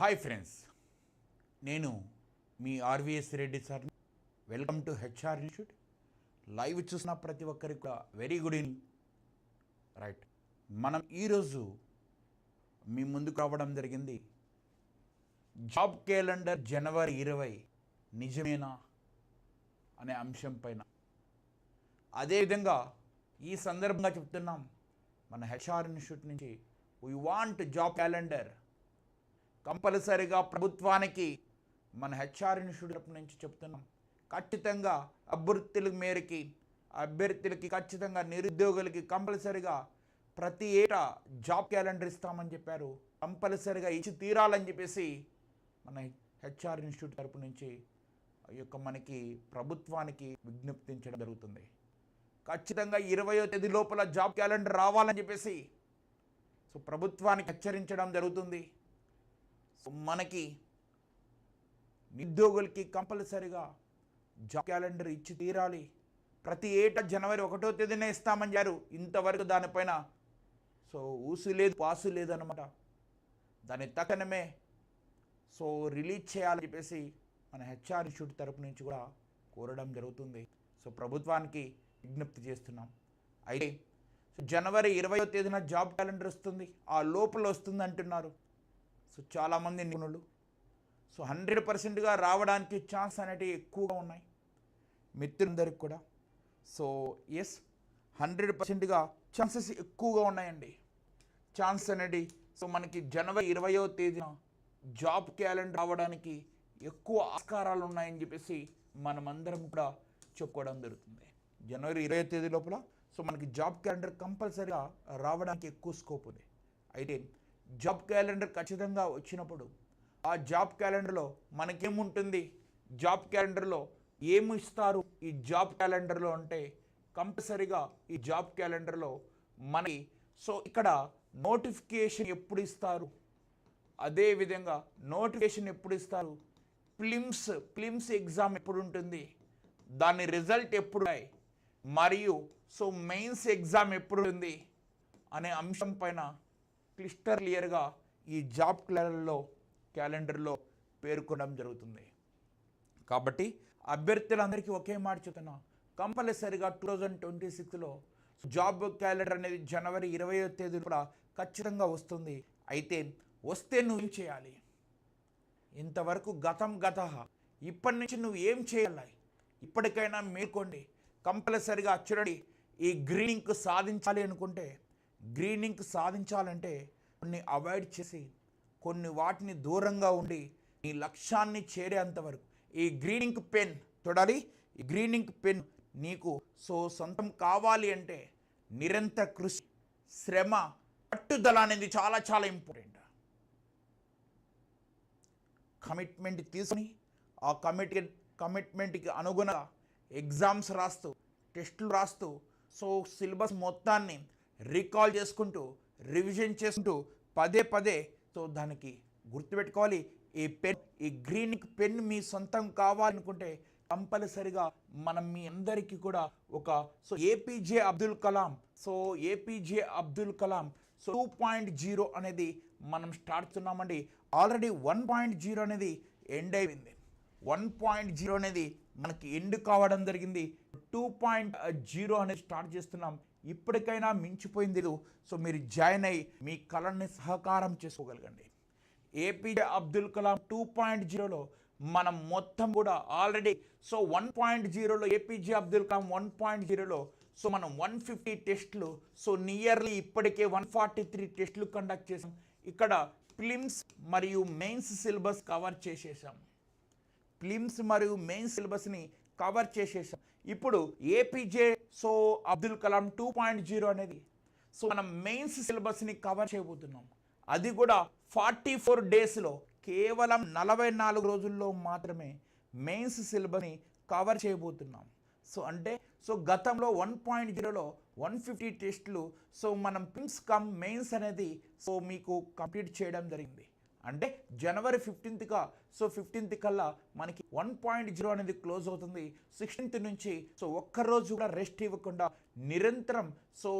Hi friends నేను మీ RVS Reddy sir. Welcome to HR institute live చూసిన ప్రతి ఒక్కరికి కూడా వెరీ గుడ్ ఈవినింగ్ రైట్ మనం ఈరోజు మీ ముందుకు రావడం జరిగింది. జాబ్ క్యాలెండర్ జనవరి ఇరవై నిజమేనా అనే అంశం పైన. అదేవిధంగా ఈ సందర్భంగా చెప్తున్నాం మన హెచ్ఆర్ ఇన్స్టిట్యూట్ నుంచి వీ వాంట్ జాబ్ క్యాలెండర్ కంపల్సరిగా ప్రభుత్వానికి మన హెచ్ఆర్ ఇన్స్టిట్యూట్ తరపు నుంచి చెప్తున్నాం. ఖచ్చితంగా అభ్యర్థుల మేరకి అభ్యర్థులకి ఖచ్చితంగా నిరుద్యోగులకి కంపల్సరిగా ప్రతి ఏటా జాబ్ క్యాలెండర్ ఇస్తామని చెప్పారు. కంపల్సరిగా ఇచ్చి తీరాలని చెప్పేసి మన హెచ్ఆర్ ఇన్స్టిట్యూట్ తరపు నుంచి యొక్క మనకి ప్రభుత్వానికి విజ్ఞప్తించడం జరుగుతుంది. ఖచ్చితంగా ఇరవయో తేదీ లోపల జాబ్ క్యాలెండర్ రావాలని చెప్పేసి సో ప్రభుత్వానికి హెచ్చరించడం జరుగుతుంది. మనకి నిరుద్యోగులకి కంపల్సరిగా జాబ్ క్యాలెండర్ ఇచ్చి తీరాలి. ప్రతి ఏటా జనవరి ఒకటో తేదీనే ఇస్తామని చెప్పారు. ఇంతవరకు దానిపైన సో ఊసు లేదు పాసు లేదనమాట దాని తక్షణమే సో రిలీజ్ చేయాలని చెప్పేసి మన హెచ్ఆర్ ఇన్స్టిట్యూట్ తరపు నుంచి కూడా కోరడం జరుగుతుంది. సో ప్రభుత్వానికి విజ్ఞప్తి చేస్తున్నాం. అయితే సో జనవరి ఇరవయో తేదీన జాబ్ క్యాలెండర్ వస్తుంది. ఆ లోపల వస్తుంది అంటున్నారు. సో చాలామంది నిపుణులు. సో హండ్రెడ్ పర్సెంట్గా రావడానికి ఛాన్స్ అనేటివి ఎక్కువగా ఉన్నాయి. మిత్రులందరికి కూడా. సో ఎస్ హండ్రెడ్ పర్సెంట్గా ఛాన్సెస్ ఎక్కువగా ఉన్నాయండి. ఛాన్స్ అనేది సో మనకి జనవరి ఇరవయో తేదీన జాబ్ క్యాలెండర్ రావడానికి ఎక్కువ ఆస్కారాలు ఉన్నాయని చెప్పేసి మనమందరం కూడా చెప్పుకోవడం జరుగుతుంది. జనవరి ఇరవై తేదీ లోపల సో మనకి జాబ్ క్యాలెండర్ కంపల్సరీగా రావడానికి ఎక్కువ స్కోప్ ఉంది. అయితే జాబ్ క్యాలెండర్ ఖచ్చితంగా వచ్చినప్పుడు ఆ జాబ్ క్యాలెండర్లో మనకేముంటుంది? జాబ్ క్యాలెండర్లో ఏమి ఇస్తారు ఈ జాబ్ క్యాలెండర్లో అంటే కంపల్సరీగా ఈ జాబ్ క్యాలెండర్లో మనకి సో ఇక్కడ నోటిఫికేషన్ ఎప్పుడు ఇస్తారు అదేవిధంగా నోటిఫికేషన్ ఎప్పుడు ఇస్తారు ప్లిమ్స్ ప్లిమ్స్ ఎగ్జామ్ ఎప్పుడు ఉంటుంది దాని రిజల్ట్ ఎప్పుడు మరియు సో మెయిన్స్ ఎగ్జామ్ ఎప్పుడు ఉంది అనే అంశం పైన క్లిస్టర్ క్లియర్గా ఈ జాబ్ క్యాలెండర్లో క్యాలెండర్లో పేర్కొనడం జరుగుతుంది. కాబట్టి అభ్యర్థులందరికీ ఒకే మాట చెప్తున్నా. కంపల్సరిగా టూ థౌజండ్ ట్వంటీ సిక్స్లో జాబ్ క్యాలెండర్ అనేది జనవరి ఇరవయో తేదీ కూడా ఖచ్చితంగా వస్తుంది. అయితే వస్తే నువ్వు ఏం చేయాలి? ఇంతవరకు గతం గత. ఇప్పటి నుంచి నువ్వు ఏం చేయాలి? ఇప్పటికైనా మేల్కోండి. కంపల్సరిగా చూడండి. ఈ గ్రీనింగ్ సాధించాలి అనుకుంటే గ్రీనింగ్ సాధించాలంటే కొన్ని అవాయిడ్ చేసి కొన్ని వాటిని దూరంగా ఉండి నీ లక్ష్యాన్ని చేరేంత వరకు. ఈ గ్రీనింగ్ పెన్ చూడాలి. ఈ గ్రీనింగ్ పెన్ నీకు సో సొంతం కావాలి అంటే నిరంతర కృషి శ్రమ పట్టుదల అనేది చాలా చాలా ఇంపార్టెంట్ కమిట్మెంట్ తీసుకుని ఆ కమిట్ కమిట్మెంట్కి అనుగుణంగా ఎగ్జామ్స్ రాస్తూ టెస్టులు రాస్తూ సో సిలబస్ మొత్తాన్ని రీకాల్ చేసుకుంటూ రివిజన్ చేసుకుంటూ పదే పదే సో దానికి గుర్తుపెట్టుకోవాలి. ఈ పెన్ ఈ గ్రీన్ పెన్ మీ సొంతం కావాలనుకుంటే కంపల్సరిగా మనం మీ అందరికీ కూడా ఒక so APJ Abdul Kalam so APJ Abdul Kalam so two point zero అనేది మనం స్టార్ట్ చేస్తున్నామండి. ఆల్రెడీ వన్ పాయింట్ జీరో అనేది ఎండ్ అయిపోయింది. వన్ పాయింట్ జీరో అనేది మనకి ఎండ్ కావడం జరిగింది. టూ పాయింట్ జీరో అనేది స్టార్ట్ చేస్తున్నాం. ఇప్పటికైనా మించిపోయింది లేదు. సో మీరు జాయిన్ అయ్యి మీ కళని సహకారం చేసుకోగలగండి. APJ Abdul Kalam two point జీరోలో మనం మొత్తం కూడా ఆల్రెడీ సో వన్ పాయింట్ జీరోలో APJ Abdul Kalam one point జీరోలో సో మనం వన్ ఫిఫ్టీ టెస్టులు సో నియర్లీ ఇప్పటికే వన్ ఫార్టీ త్రీ టెస్టులు కండక్ట్ చేసాం ఇక్కడ ఫిలిమ్స్ మరియు మెయిన్స్ సిలబస్ కవర్ చేసేసాం ఫిలిమ్స్ మరియు మెయిన్ సిలబస్ని కవర్ చేసేసాం ఇప్పుడు APJ so Abdul Kalam two point zero అనేది. సో మనం మెయిన్స్ సిలబస్ని కవర్ చేయబోతున్నాం. అది కూడా ఫార్టీ ఫోర్ డేస్లో కేవలం నలభై నాలుగు రోజుల్లో మాత్రమే మెయిన్స్ సిలబస్ని కవర్ చేయబోతున్నాం. సో అంటే సో గతంలో వన్ పాయింట్ జీరోలో వన్ ఫిఫ్టీ టెస్టులు సో మనం పిమ్స్ కమ్ మెయిన్స్ అనేది సో మీకు కంప్లీట్ చేయడం జరిగింది. అంటే జనవరి ఫిఫ్టీన్త్గా సో ఫిఫ్టీన్త్ కల్లా మనకి వన్ పాయింట్ జీరో అనేది క్లోజ్ అవుతుంది. సిక్స్టీన్త్ నుంచి సో ఒక్కరోజు కూడా రెస్ట్ ఇవ్వకుండా నిరంతరం సో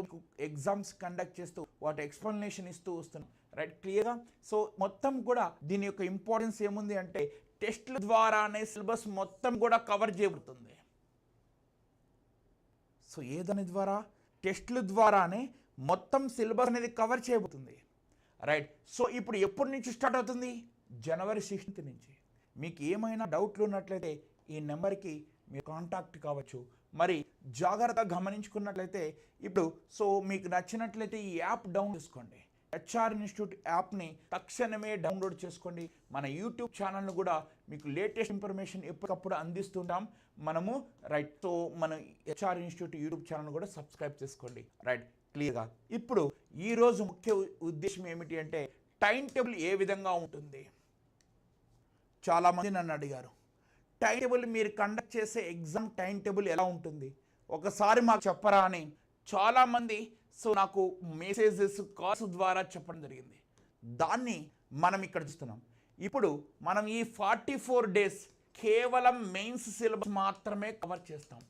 ఎగ్జామ్స్ కండక్ట్ చేస్తూ వాటి ఎక్స్ప్లెనేషన్ ఇస్తూ వస్తున్నాం. రైట్ క్లియర్గా? సో మొత్తం కూడా దీని యొక్క ఇంపార్టెన్స్ ఏముంది అంటే టెస్ట్ల ద్వారానే సిలబస్ మొత్తం కూడా కవర్ చేయబడుతుంది. సో ఏదని ద్వారా? టెస్ట్ల ద్వారానే మొత్తం సిలబస్ అనేది కవర్ చేయబోతుంది రైట్ సో ఇప్పుడు ఎప్పటి నుంచి స్టార్ట్ అవుతుంది? జనవరి సిక్స్త్ నుంచి. మీకు ఏమైనా డౌట్లు ఉన్నట్లయితే ఈ నెంబర్కి మీరు కాంటాక్ట్ కావచ్చు. మరి జాగ్రత్తగా గమనించుకున్నట్లయితే ఇప్పుడు సో మీకు నచ్చినట్లయితే ఈ యాప్ డౌన్ చేసుకోండి. హెచ్ఆర్ ఇన్స్టిట్యూట్ యాప్ని తక్షణమే డౌన్లోడ్ చేసుకోండి. మన యూట్యూబ్ ఛానల్ను కూడా మీకు లేటెస్ట్ ఇన్ఫర్మేషన్ ఎప్పటికప్పుడు అందిస్తుంటాం. మనము రైట్ సో మన హెచ్ఆర్ ఇన్స్టిట్యూట్ యూట్యూబ్ ఛానల్ కూడా సబ్స్క్రైబ్ చేసుకోండి. రైట్ క్లియర్గా. ఇప్పుడు ఈరోజు ముఖ్య ఉద్దేశం ఏమిటి అంటే టైం టేబుల్ ఏ విధంగా ఉంటుంది? చాలామంది నన్ను అడిగారు. టైం టేబుల్ మీరు కండక్ట్ చేసే ఎగ్జామ్ టైం టేబుల్ ఎలా ఉంటుంది? ఒకసారి మాకు చెప్పరా అని చాలామంది సో నాకు మెసేజెస్ కాల్స్ ద్వారా చెప్పడం జరిగింది. దాన్ని మనం ఇక్కడ చూస్తున్నాం. ఇప్పుడు మనం ఈ ఫార్టీ ఫోర్ డేస్ కేవలం మెయిన్స్ సిలబస్ మాత్రమే కవర్ చేస్తాం.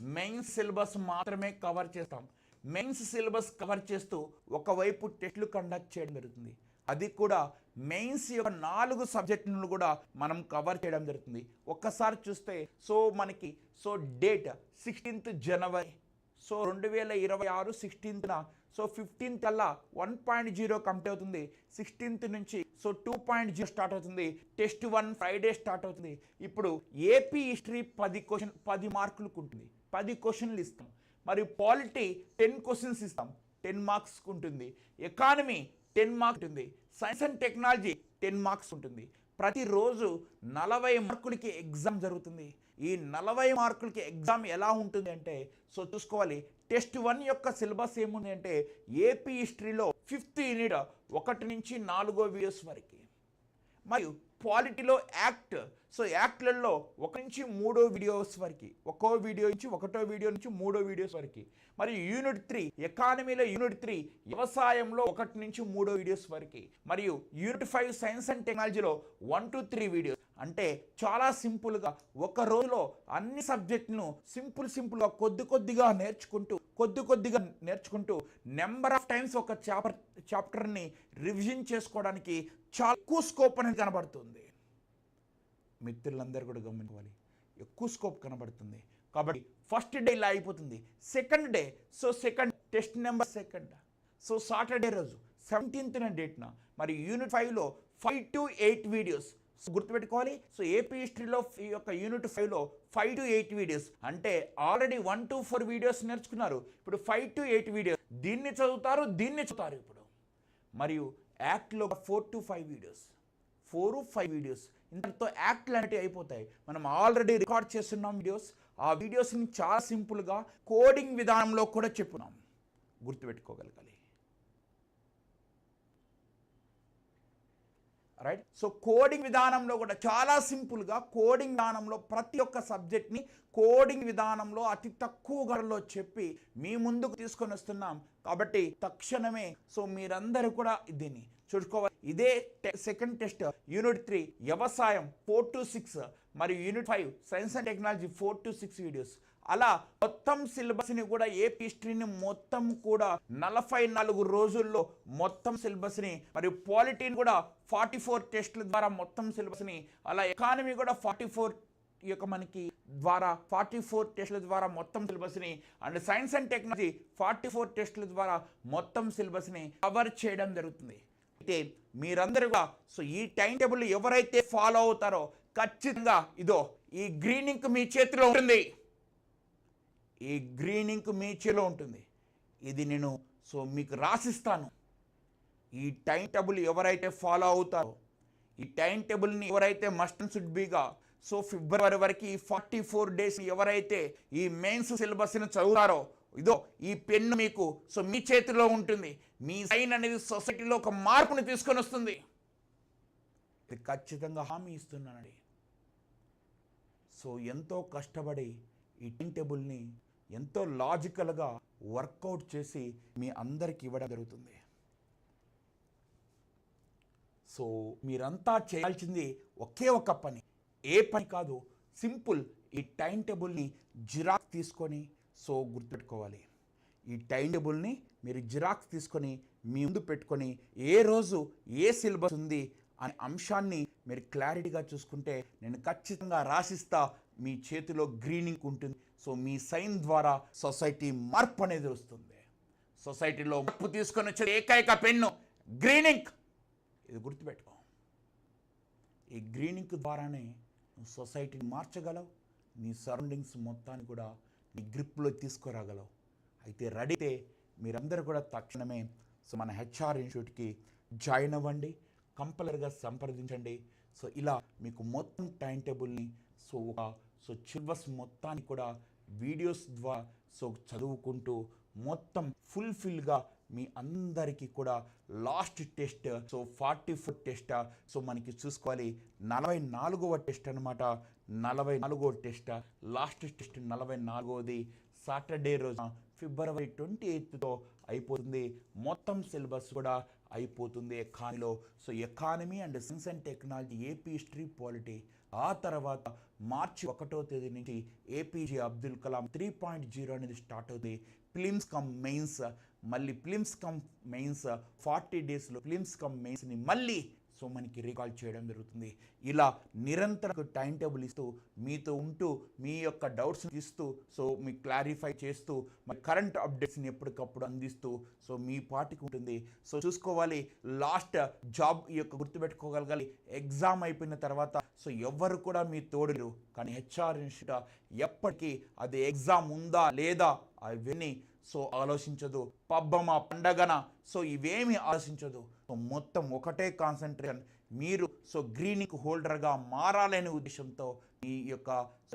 మెయిన్స్ సిలబస్ మాత్రమే కవర్ చేస్తాం. మెయిన్స్ సిలబస్ కవర్ చేస్తూ ఒకవైపు టెస్ట్లు కండక్ట్ చేయడం జరుగుతుంది. అది కూడా మెయిన్స్ యొక్క నాలుగు సబ్జెక్టులను కూడా మనం కవర్ చేయడం జరుగుతుంది. ఒక్కసారి చూస్తే సో మనకి సో డేట్ సిక్స్టీన్త్ జనవరి సో రెండు వేల ఇరవై ఆరు సిక్స్టీన్త్న సో ఫిఫ్టీన్త్ అలా వన్ పాయింట్ జీరో కంప్లీట్ అవుతుంది. సిక్స్టీన్త్ నుంచి so two point zero start అవుతుంది. టెస్ట్ వన్ ఫ్రైడే స్టార్ట్ అవుతుంది. ఇప్పుడు ఏపీ హిస్టరీ పది క్వశ్చన్ పది మార్కులకు ఉంటుంది. పది క్వశ్చన్లు ఇస్తాం. మరియు పాలిటీ టెన్ క్వశ్చన్స్ ఇస్తాం. టెన్ మార్క్స్ ఉంటుంది. ఎకానమీ టెన్ మార్క్స్ ఉంటుంది. Science and technology ten marks ఉంటుంది. ప్రతిరోజు నలభై మార్కులకి ఎగ్జామ్ జరుగుతుంది. ఈ నలభై మార్కులకి ఎగ్జామ్ ఎలా ఉంటుంది అంటే సో చూసుకోవాలి. టెస్ట్ వన్ యొక్క సిలబస్ ఏముంది అంటే ఏపీ హిస్టరీలో ఫిఫ్త్ యూనిట్ ఒకటి నుంచి నాలుగో వీడియోస్ వరకు. మరియు పాలిటీలో యాక్ట్ సో యాక్ట్లలో ఒక నుంచి మూడో వీడియోస్ వరకు ఒక్కో వీడియో నుంచి ఒకటో వీడియో నుంచి మూడో వీడియోస్ వరకు మరియు యూనిట్ త్రీ ఎకానమీలో యూనిట్ త్రీ వ్యవసాయంలో ఒకటి నుంచి మూడో వీడియోస్ వరకు మరియు యూనిట్ ఫైవ్ సైన్స్ అండ్ టెక్నాలజీలో వన్ టు త్రీ వీడియోస్ అంటే చాలా సింపుల్గా ఒక రోజులో అన్ని సబ్జెక్టును సింపుల్ సింపుల్గా కొద్ది కొద్దిగా నేర్చుకుంటూ కొద్ది కొద్దిగా నేర్చుకుంటూ నెంబర్ ఆఫ్ టైమ్స్ ఒక చాప్టర్ చాప్టర్ని రివిజన్ చేసుకోవడానికి చాలా ఎక్కువ స్కోప్ అనేది కనబడుతుంది. మిత్రులందరూ కూడా గమనించుకోవాలి. ఎక్కువ స్కోప్ కనబడుతుంది. కాబట్టి ఫస్ట్ డే ఇలా అయిపోతుంది. Second day so second test number second so Saturday రోజు సెవెంటీన్త్న డేట్న మరి యూనిట్ ఫైవ్లో ఫైవ్ టు ఎయిట్ వీడియోస్ గుర్తుపెట్టుకోవాలి. సో ఏపీ హిస్టరీలో ఈ యొక్క యూనిట్ ఫైవ్లో ఫైవ్ టు ఎయిట్ వీడియోస్ అంటే already one to four videos నేర్చుకున్నారు. ఇప్పుడు ఫైవ్ టు ఎయిట్ వీడియోస్ దీన్ని చదువుతారు దీన్ని చదువుతారు ఇప్పుడు. మరియు యాక్ట్లో four to five videos four five videos ఇంతతో act లాంటివి అయిపోతాయి. మనం ఆల్రెడీ రికార్డ్ చేస్తున్నాం వీడియోస్ ఆ వీడియోస్ని చాలా సింపుల్గా కోడింగ్ విధానంలో కూడా చెప్పున్నాం. గుర్తుపెట్టుకోగలగాలి. రైట్ సో కోడింగ్ విధానంలో కూడా చాలా సింపుల్గా కోడింగ్ విధానంలో ప్రతి ఒక్క సబ్జెక్ట్ని కోడింగ్ విధానంలో అతి తక్కువ గడలో చెప్పి మీ ముందుకు తీసుకొని వస్తున్నాం. కాబట్టి తక్షణమే సో మీరందరూ కూడా దీన్ని చూసుకోవాలి. ఇదే సెకండ్ టెస్ట్ యూనిట్ త్రీ వ్యవసాయం ఫోర్ టు సిక్స్ మరియు unit five science and technology four to six videos అలా మొత్తం సిలబస్ని కూడా ఏపీ హిస్టరీని మొత్తం కూడా నలభై నాలుగు రోజుల్లో మొత్తం సిలబస్ని మరియు పాలిటీని కూడా ఫార్టీ ఫోర్ టెస్ట్ల ద్వారా మొత్తం సిలబస్ని అలా ఎకానమీ కూడా ఫార్టీ ఫోర్ ఈ యొక్క మనకి ద్వారా ఫార్టీ ఫోర్ టెస్టుల ద్వారా మొత్తం సిలబస్ని and science and technology forty four టెస్టుల ద్వారా మొత్తం సిలబస్ని కవర్ చేయడం జరుగుతుంది. అయితే మీరందరూ కూడా సో ఈ టైం టేబుల్ ఎవరైతే ఫాలో అవుతారో ఖచ్చితంగా ఇదో ఈ గ్రీన్ ఇంక్ మీ చేతిలో ఉంటుంది. ఈ గ్రీన్ ఇంక్ మీ చేతిలో ఉంటుంది. ఇది నేను సో మీకు రాసిస్తాను. ఈ టైం టేబుల్ ఎవరైతే ఫాలో అవుతారో ఈ టైం టేబుల్ని ఎవరైతే మస్ట్ అండ్ షుడ్ బీగా సో ఫిబ్రవరి వరకు ఈ ఫార్టీ ఫోర్ డేస్ ఎవరైతే ఈ మెయిన్స్ సిలబస్ని చదువుతారో ఇదో ఈ పెన్ను మీకు సో మీ చేతిలో ఉంటుంది. మీ సైన్ అనేది సొసైటీలో ఒక మార్పుని తీసుకొని వస్తుంది. ఇది ఖచ్చితంగా హామీ ఇస్తున్నానండి. సో ఎంతో కష్టపడి ఈ టైం టేబుల్ని ఎంతో లాజికల్గా వర్కౌట్ చేసి మీ అందరికి ఇవ్వడం జరుగుతుంది. సో మీరంతా చేయాల్సింది ఒకే ఒక పని. ఏ పని కాదు సింపుల్ ఈ టైం టేబుల్ని జిరాక్ తీసుకొని సో గుర్తుపెట్టుకోవాలి. ఈ టైం టేబుల్ని మీరు జిరాక్స్ తీసుకొని మీ ముందు పెట్టుకొని ఏ రోజు ఏ సిలబస్ ఉంది అనే అంశాన్ని మీరు క్లారిటీగా చూసుకుంటే నేను ఖచ్చితంగా రాసిస్తా. మీ చేతిలో గ్రీనింగ్ ఉంటుంది. సో మీ సైన్ ద్వారా సొసైటీ మార్పు అనేది వస్తుంది. సొసైటీలో మార్పు తీసుకొని వచ్చిన ఏకైక పెన్ను గ్రీనింగ్. ఇది గుర్తుపెట్టుకో. ఈ గ్రీనింగ్ ద్వారానే సొసైటీని మార్చగలవు. నీ సరౌండింగ్స్ మొత్తాన్ని కూడా నీ గ్రిప్లో తీసుకురాగలవు. అయితే రెడీ అయితే మీరందరూ కూడా తక్షణమే సో మన హెచ్ఆర్ ఇన్స్టిట్యూట్కి జాయిన్ అవ్వండి కంపల్సరిగా సంప్రదించండి. సో ఇలా మీకు మొత్తం టైం టేబుల్ని సో ఒక సో సిలబస్ మొత్తాన్ని కూడా వీడియోస్ ద్వారా సో చదువుకుంటూ మొత్తం ఫుల్ఫిల్గా మీ అందరికీ కూడా last test so forty four test? So మనకి చూసుకోవాలి. నలభై నాలుగవ టెస్ట్ అనమాట నలభై నాలుగో టెస్ట్ లాస్ట్ టెస్ట్ నలభై నాలుగోది సాటర్డే రోజున ఫిబ్రవరి ట్వంటీ ఎయిత్తో అయిపోతుంది. మొత్తం సిలబస్ కూడా అయిపోతుంది ఎకానమీలో. So economy and science and technology AP history polity. ఆ తర్వాత మార్చి ఒకటో తేదీ నుంచి APJ Abdul Kalam three point zero అనేది స్టార్ట్ అవుతుంది. ఫిలిమ్స్ కమ్ మెయిన్స్ మళ్ళీ ఫిలిమ్స్ కమ్ మెయిన్స్ ఫార్టీ డేస్లో ఫిలిమ్స్ కమ్ మెయిన్స్ని మళ్ళీ సో మనకి రికాల్ చేయడం జరుగుతుంది. ఇలా నిరంతరం టైం టేబుల్ ఇస్తూ మీతో ఉంటూ మీ యొక్క డౌట్స్ ఇస్తూ సో మీ క్లారిఫై చేస్తూ మరి కరెంట్ అప్డేట్స్ని ఎప్పటికప్పుడు అందిస్తూ సో మీ పార్టీకి ఉంటుంది. సో చూసుకోవాలి. లాస్ట్ జాబ్ ఈ యొక్క గుర్తుపెట్టుకోగలగాలి. ఎగ్జామ్ అయిపోయిన తర్వాత సో ఎవరు కూడా మీ తోడురు కానీ హెచ్ఆర్ ఇన్స్టిట్యూట్ ఎప్పటికీ అది ఎగ్జామ్ ఉందా లేదా అవన్నీ సో ఆలోచించదు. పబ్బమా పండగన సో ఇవేమి ఆలోచించదు. సో మొత్తం ఒకటే కాన్సన్ట్రేషన్ మీరు సో గ్రీనింగ్ హోల్డర్గా మారాలనే ఉద్దేశంతో ఈ యొక్క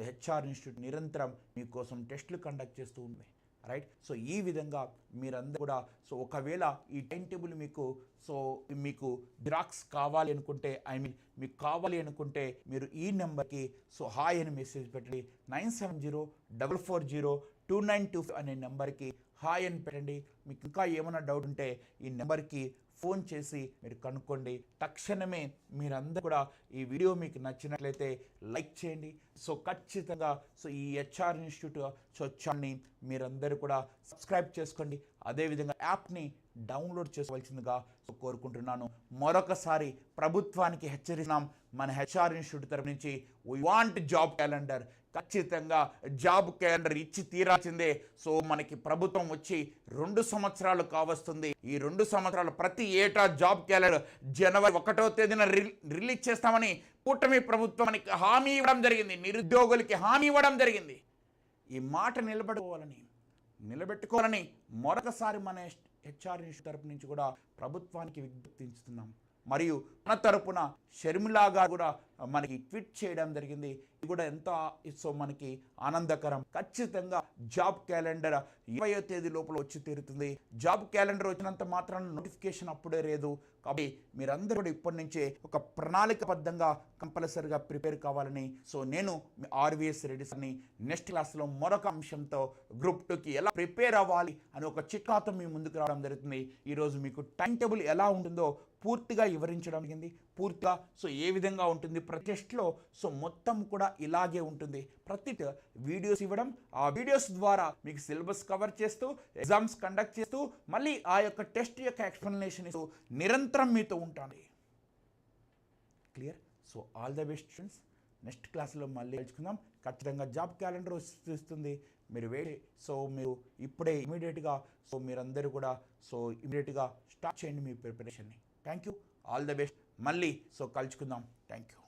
హెచ్ఆర్ ఇన్స్టిట్యూట్ నిరంతరం మీకోసం టెస్టులు కండక్ట్ చేస్తూ ఉంది. రైట్ సో ఈ విధంగా మీరందరూ కూడా సో ఒకవేళ ఈ టైం టేబుల్ మీకు సో మీకు జిరాక్స్ కావాలి అనుకుంటే ఐ మీన్ మీకు కావాలి అనుకుంటే మీరు ఈ నెంబర్కి సో హాయ్ అని మెసేజ్ పెట్టండి. Nine seven zero double four zero two nine two అనే నెంబర్కి హాయ్ అని పెట్టండి. మీకు ఇంకా ఏమైనా డౌట్ ఉంటే ఈ నెంబర్కి ఫోన్ చేసి మీరు కనుక్కోండి. తక్షణమే మీరందరూ కూడా ఈ వీడియో మీకు నచ్చినట్లయితే లైక్ చేయండి. సో ఖచ్చితంగా సో ఈ హెచ్ఆర్ ఇన్స్టిట్యూట్ సో మీరందరూ కూడా సబ్స్క్రైబ్ చేసుకోండి. అదేవిధంగా యాప్ని డౌన్లోడ్ చేసుకోవాల్సిందిగా సో కోరుకుంటున్నాను. మరొకసారి ప్రభుత్వానికి హెచ్చరిస్తున్నాం మన హెచ్ఆర్ ఇన్స్టిట్యూట్ తరపు నుంచి వీ వాంట్ జాబ్ క్యాలెండర్ ఖచ్చితంగా జాబ్ క్యాలెండర్ ఇచ్చి తీరాల్సిందే. సో మనకి ప్రభుత్వం వచ్చి రెండు సంవత్సరాలు కావస్తుంది. ఈ రెండు సంవత్సరాలు ప్రతి ఏటా జాబ్ క్యాలెండర్ జనవరి ఒకటో తేదీన రిలీజ్ చేస్తామని కూటమి ప్రభుత్వం మనకి హామీ ఇవ్వడం జరిగింది. నిరుద్యోగులకి హామీ ఇవ్వడం జరిగింది. ఈ మాట నిలబెట్టుకోవాలని నిలబెట్టుకోవాలని మరొకసారి మన హెచ్ఆర్ తరపు నుంచి కూడా ప్రభుత్వానికి విజ్ఞప్తిస్తున్నాం మరియు మన తరపున షర్మిలా గారు కూడా మనకి ట్వీట్ చేయడం జరిగింది. ఇది కూడా ఎంత సో మనకి ఆనందకరం. ఖచ్చితంగా జాబ్ క్యాలెండర్ ఇరవయో తేదీ లోపల వచ్చి తీరుతుంది. జాబ్ క్యాలెండర్ వచ్చినంత మాత్రం నోటిఫికేషన్ అప్పుడే లేదు. కాబట్టి మీరందరూ కూడా ఇప్పటి నుంచే ఒక ప్రణాళికబద్ధంగా కంపల్సరిగా ప్రిపేర్ కావాలని సో నేను ఆర్వీఎస్ రెడ్డి సార్ని నెక్స్ట్ క్లాస్లో మరొక అంశంతో గ్రూప్ టూకి ఎలా ప్రిపేర్ అవ్వాలి అని ఒక చిట్కాతో మీ ముందుకు రావడం జరుగుతుంది. ఈరోజు మీకు టైం టేబుల్ ఎలా ఉంటుందో పూర్తిగా వివరించడం జరిగింది. పూర్తిగా సో ఏ విధంగా ఉంటుంది? ప్రతి టెస్ట్లో సో మొత్తం కూడా ఇలాగే ఉంటుంది. ప్రతి వీడియోస్ ఇవ్వడం ఆ వీడియోస్ ద్వారా మీకు సిలబస్ కవర్ చేస్తూ ఎగ్జామ్స్ కండక్ట్ చేస్తూ మళ్ళీ ఆ యొక్క టెస్ట్ యొక్క ఎక్స్ప్లెనేషన్ ఇస్తూ నిరంతరం మీతో ఉంటాను. Clear? So all the best students. Next క్లాస్లో మళ్ళీ కలుసుకుందాం. ఖచ్చితంగా జాబ్ క్యాలెండర్ వస్తుంది. మీరు వేడి సో మీరు ఇప్పుడే ఇమీడియట్గా సో మీరందరూ కూడా సో ఇమీడియట్గా స్టార్ట్ చేయండి మీ ప్రిపరేషన్ని. Thank you all the best. మళ్ళీ సో కలుసుకుందాం థ్యాంక్ యూ